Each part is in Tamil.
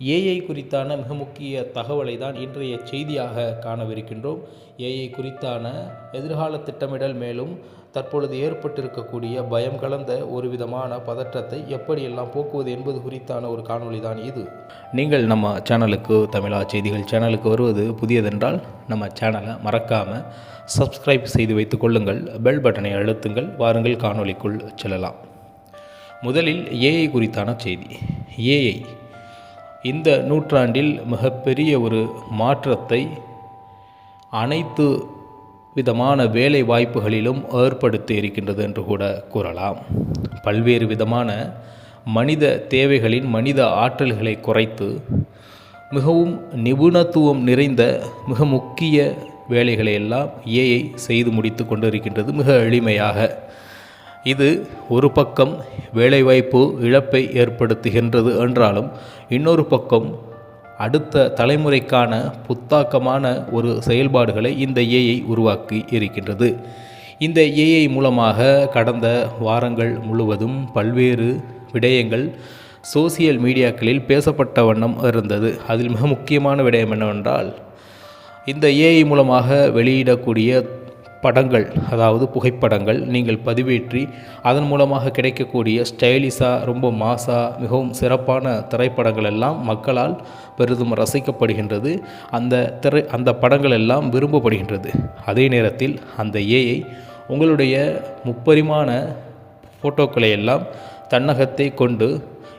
ஏஐ குறித்தான மிக முக்கிய தகவலை தான் இன்றைய செய்தியாக காணவிருக்கின்றோம். ஏஐ குறித்தான எதிர்கால திட்டமிடல் மேலும் தற்பொழுது ஏற்பட்டிருக்கக்கூடிய பயம் கலந்த ஒரு விதமான பதற்றத்தை எப்படியெல்லாம் போக்குவது என்பது குறித்தான ஒரு காணொளி தான் இது. நீங்கள் நம்ம சேனலுக்கு தமிழா செய்திகள் சேனலுக்கு வருவது புதியதென்றால் நம்ம சேனலை மறக்காமல் சப்ஸ்கிரைப் செய்து வைத்து கொள்ளுங்கள். பெல் பட்டனை அழுத்துங்கள். வாருங்கள் காணொளிக்குள் செல்லலாம். முதலில் ஏஐ குறித்தான செய்தி. ஏஐ இந்த நூற்றாண்டில் மிகப்பெரிய ஒரு மாற்றத்தை அனைத்து விதமான வேலை வாய்ப்புகளிலும் ஏற்படுத்தி இருக்கின்றது என்று கூட கூறலாம். பல்வேறு விதமான மனித தேவைகளின் மனித ஆற்றல்களை குறைத்து மிகவும் நிபுணத்துவம் நிறைந்த மிக முக்கிய வேலைகளை எல்லாம் ஏஐ செய்து முடித்து கொண்டிருக்கின்றது மிக எளிமையாக. இது ஒரு பக்கம் வேலைவாய்ப்பு இழப்பை ஏற்படுத்துகின்றது என்றாலும் இன்னொரு பக்கம் அடுத்த தலைமுறைக்கான புத்தாக்கமான ஒரு செயல்பாடுகளை இந்த ஏஐ உருவாக்கி இருக்கின்றது. இந்த ஏஐ மூலமாக கடந்த வாரங்கள் முழுவதும் பல்வேறு விடயங்கள் சோசியல் மீடியாக்களில் பேசப்பட்ட வண்ணம் இருந்தது. அதில் மிக முக்கியமான விடயம் என்னவென்றால் இந்த ஏஐ மூலமாக வெளியிடக்கூடிய படங்கள் அதாவது புகைப்படங்கள் நீங்கள் பதிவேற்றி அதன் மூலமாக கிடைக்கக்கூடிய ஸ்டைலிஷாக ரொம்ப மாசாக மிகவும் சிறப்பான திரைப்படங்கள் எல்லாம் மக்களால் பெரிதும் ரசிக்கப்படுகின்றது. அந்த திரை அந்த படங்கள் எல்லாம் விரும்பப்படுகின்றது. அதே நேரத்தில் அந்த ஏஐ உங்களுடைய முப்பரிமாண ஃபோட்டோக்களை எல்லாம் தன்னகத்தை கொண்டு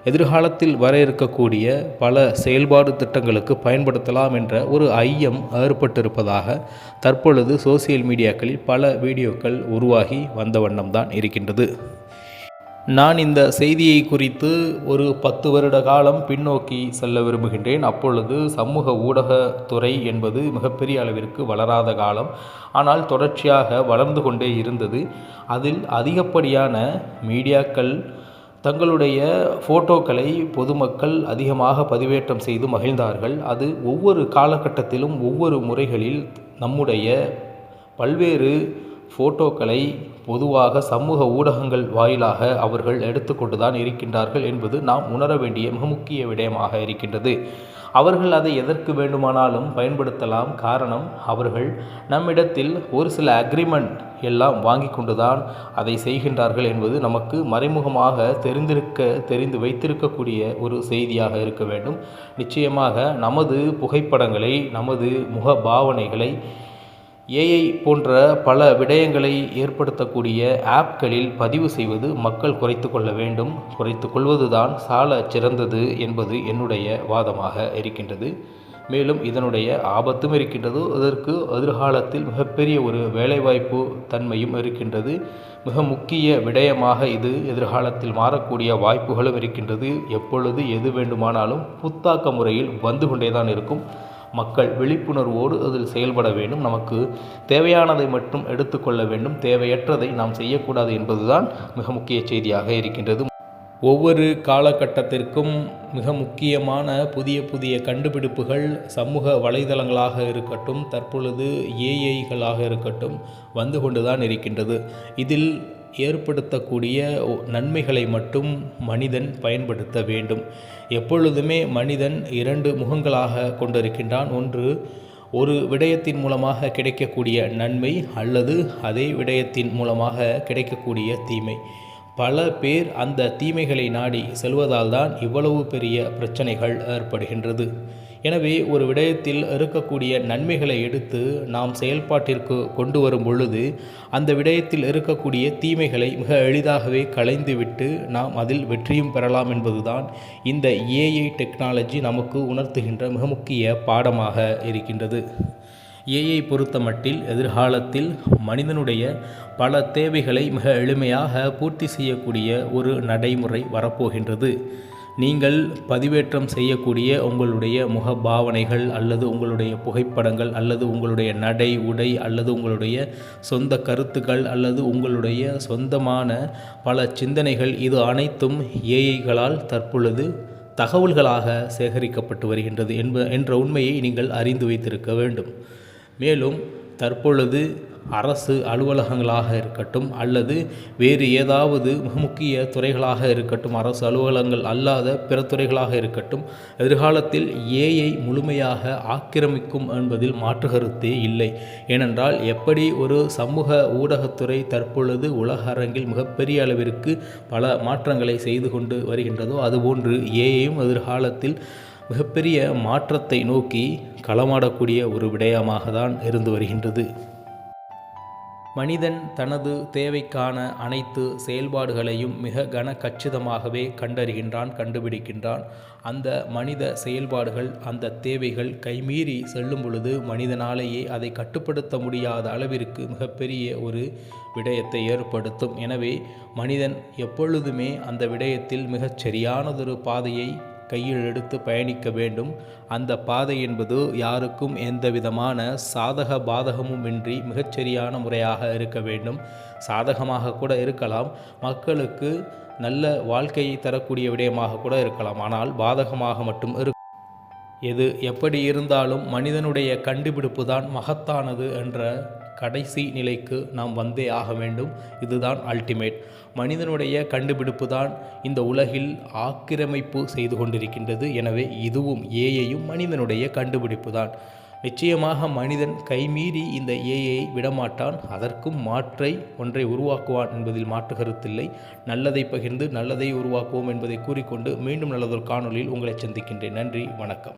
எதிர்காலத்தில் வர இருக்கக்கூடிய பல செயல்பாடு திட்டங்களுக்கு பயன்படுத்தலாம் என்ற ஒரு ஐயம் ஏற்பட்டிருப்பதாக தற்பொழுது சோசியல் மீடியாக்களில் பல வீடியோக்கள் உருவாகி வந்த வண்ணம்தான் இருக்கின்றது. நான் இந்த செய்தியை குறித்து ஒரு பத்து வருட காலம் பின்னோக்கி செல்ல விரும்புகின்றேன். அப்பொழுது சமூக ஊடகத்துறை என்பது மிகப்பெரிய அளவிற்கு வளராத காலம். ஆனால் தொடர்ச்சியாக வளர்ந்து கொண்டே இருந்தது. அதில் அதிகப்படியான மீடியாக்கள் தங்களுடைய ஃபோட்டோக்களை பொதுமக்கள் அதிகமாக பதிவேற்றம் செய்து மகிழ்ந்தார்கள். அது ஒவ்வொரு காலகட்டத்திலும் ஒவ்வொரு முறைகளில் நம்முடைய பல்வேறு ஃபோட்டோக்களை பொதுவாக சமூக ஊடகங்கள் வாயிலாக அவர்கள் எடுத்துக்கொண்டு தான் இருக்கின்றார்கள் என்பது நாம் உணர வேண்டிய மிக முக்கிய விடயமாக இருக்கின்றது. அவர்கள் அதை எதற்கு வேண்டுமானாலும் பயன்படுத்தலாம். காரணம் அவர்கள் நம்மிடத்தில் ஒரு சில அக்ரிமெண்ட் எல்லாம் வாங்கி கொண்டுதான் அதை செய்கின்றார்கள் என்பது நமக்கு மறைமுகமாக தெரிந்திருக்க தெரிந்து வைத்திருக்கக்கூடிய ஒரு செய்தியாக இருக்க வேண்டும். நிச்சயமாக நமது புகைப்படங்களை நமது முக பாவனைகளை ஏஐ போன்ற பல விடயங்களை ஏற்படுத்தக்கூடிய ஆப்களில் பதிவு செய்வது மக்கள் குறைத்து கொள்ள வேண்டும். குறைத்து கொள்வதுதான் சால சிறந்தது என்பது என்னுடைய வாதமாக இருக்கின்றது. மேலும் இதனுடைய ஆபத்தும் இருக்கின்றது. அதற்கு எதிர்காலத்தில் மிகப்பெரிய ஒரு வேலைவாய்ப்பு தன்மையும் இருக்கின்றது. மிக முக்கிய விடயமாக இது எதிர்காலத்தில் மாறக்கூடிய வாய்ப்புகளும் இருக்கின்றது. எப்பொழுது எது வேண்டுமானாலும் புத்தாக்க முறையில் வந்து கொண்டே தான் இருக்கும். மக்கள் விழிப்புணர்வோடு அதில் செயல்பட வேண்டும். நமக்கு தேவையானதை மட்டும் எடுத்துக்கொள்ள வேண்டும். தேவையற்றதை நாம் செய்யக்கூடாது என்பதுதான் மிக முக்கிய செய்தியாக இருக்கின்றது. ஒவ்வொரு காலகட்டத்திற்கும் மிக முக்கியமான புதிய புதிய கண்டுபிடிப்புகள் சமூக வலைதளங்களாக இருக்கட்டும் தற்பொழுது ஏஐகளாக இருக்கட்டும் வந்து கொண்டுதான் இருக்கின்றது. இதில் ஏற்படுத்தக்கூடிய நன்மைகளை மட்டும் மனிதன் பயன்படுத்த வேண்டும். எப்பொழுதுமே மனிதன் இரண்டு முகங்களாக கொண்டிருக்கின்றான். ஒன்று ஒரு விடயத்தின் மூலமாக கிடைக்கக்கூடிய நன்மை அல்லது அதே விடயத்தின் மூலமாக கிடைக்கக்கூடிய தீமை. பல பேர் அந்த தீமைகளை நாடி செல்வதால் தான் இவ்வளவு பெரிய பிரச்சனைகள் ஏற்படுகின்றது. எனவே ஒரு விடயத்தில் இருக்கக்கூடிய நன்மைகளை எடுத்து நாம் செயல்பாட்டிற்கு கொண்டு வரும் பொழுது அந்த விடயத்தில் இருக்கக்கூடிய தீமைகளை மிக எளிதாகவே களைந்துவிட்டு நாம் அதில் வெற்றியும் பெறலாம் என்பதுதான் இந்த ஏஐ டெக்னாலஜி நமக்கு உணர்த்துகின்ற மிக முக்கிய பாடமாக இருக்கின்றது. ஏஐ பொறுத்த மட்டில் எதிர்காலத்தில் மனிதனுடைய பல தேவைகளை மிக எளிமையாக பூர்த்தி செய்யக்கூடிய ஒரு நடைமுறை வரப்போகின்றது. நீங்கள் பதிவேற்றம் செய்யக்கூடிய உங்களுடைய முக பாவனைகள் அல்லது உங்களுடைய புகைப்படங்கள் அல்லது உங்களுடைய நடை உடை அல்லது உங்களுடைய சொந்த கருத்துக்கள் அல்லது உங்களுடைய சொந்தமான பல சிந்தனைகள் இது அனைத்தும் ஏஐகளால் தற்பொழுது தகவல்களாக சேகரிக்கப்பட்டு வருகின்றது என்ப என்ற உண்மையை நீங்கள் அறிந்து வைத்திருக்க வேண்டும். மேலும் தற்பொழுது அரசு அலுவலகங்களாக இருக்கட்டும் அல்லது வேறு ஏதாவது மிக முக்கிய துறைகளாக இருக்கட்டும் அரசு அலுவலகங்கள் அல்லாத பிற துறைகளாக இருக்கட்டும் எதிர்காலத்தில் ஏஐ முழுமையாக ஆக்கிரமிக்கும் என்பதில் மாற்று கருத்தே இல்லை. ஏனென்றால் எப்படி ஒரு சமூக ஊடகத்துறை தற்பொழுது உலக அரங்கில் மிகப்பெரிய அளவிற்கு பல மாற்றங்களை செய்து கொண்டு வருகின்றதோ அதுபோன்று ஏஐயும் எதிர்காலத்தில் மிகப்பெரிய மாற்றத்தை நோக்கி களமாடக்கூடிய ஒரு விடயமாக தான் இருந்து வருகின்றது. மனிதன் தனது தேவைக்கான அனைத்து செயல்பாடுகளையும் மிக கன கச்சிதமாகவே கண்டறிகின்றான் கண்டுபிடிக்கின்றான். அந்த மனித செயல்பாடுகள் அந்த தேவைகள் கைமீறி செல்லும் பொழுது மனிதனாலேயே அதை கட்டுப்படுத்த முடியாத அளவிற்கு மிகப்பெரிய ஒரு விடயத்தை ஏற்படுத்தும். எனவே மனிதன் எப்பொழுதுமே அந்த விடயத்தில் மிகச் சரியானதொரு பாதையை கையில் எடுத்து பயணிக்க வேண்டும். அந்த பாதை என்பது யாருக்கும் எந்த விதமான சாதக பாதகமும் இன்றி மிகச்சரியான முறையாக இருக்க வேண்டும். சாதகமாக கூட இருக்கலாம். மக்களுக்கு நல்ல வாழ்க்கையை தரக்கூடிய விடயமாக கூட இருக்கலாம். ஆனால் பாதகமாக மட்டும் இருக்கும் எது எப்படி இருந்தாலும் மனிதனுடைய கண்டுபிடிப்பு தான் மகத்தானது என்ற கடைசி நிலைக்கு நாம் வந்தே ஆக வேண்டும். இதுதான் அல்டிமேட் மனிதனுடைய கண்டுபிடிப்பு தான் இந்த உலகில் ஆக்கிரமிப்பு செய்து கொண்டிருக்கின்றது. எனவே இதுவும் ஏஐயும் மனிதனுடைய கண்டுபிடிப்பு தான் நிச்சயமாக மனிதன் கைமீறி இந்த ஏஐயை விடமாட்டான். அதற்கும் மாற்றை ஒன்றை உருவாக்குவான் என்பதில் மாற்று கருத்தில்லை. நல்லதை பகிர்ந்து நல்லதை உருவாக்குவோம் என்பதை கூறிக்கொண்டு மீண்டும் நல்லதொரு காணொலியில் உங்களை சந்திக்கின்றேன். நன்றி வணக்கம்.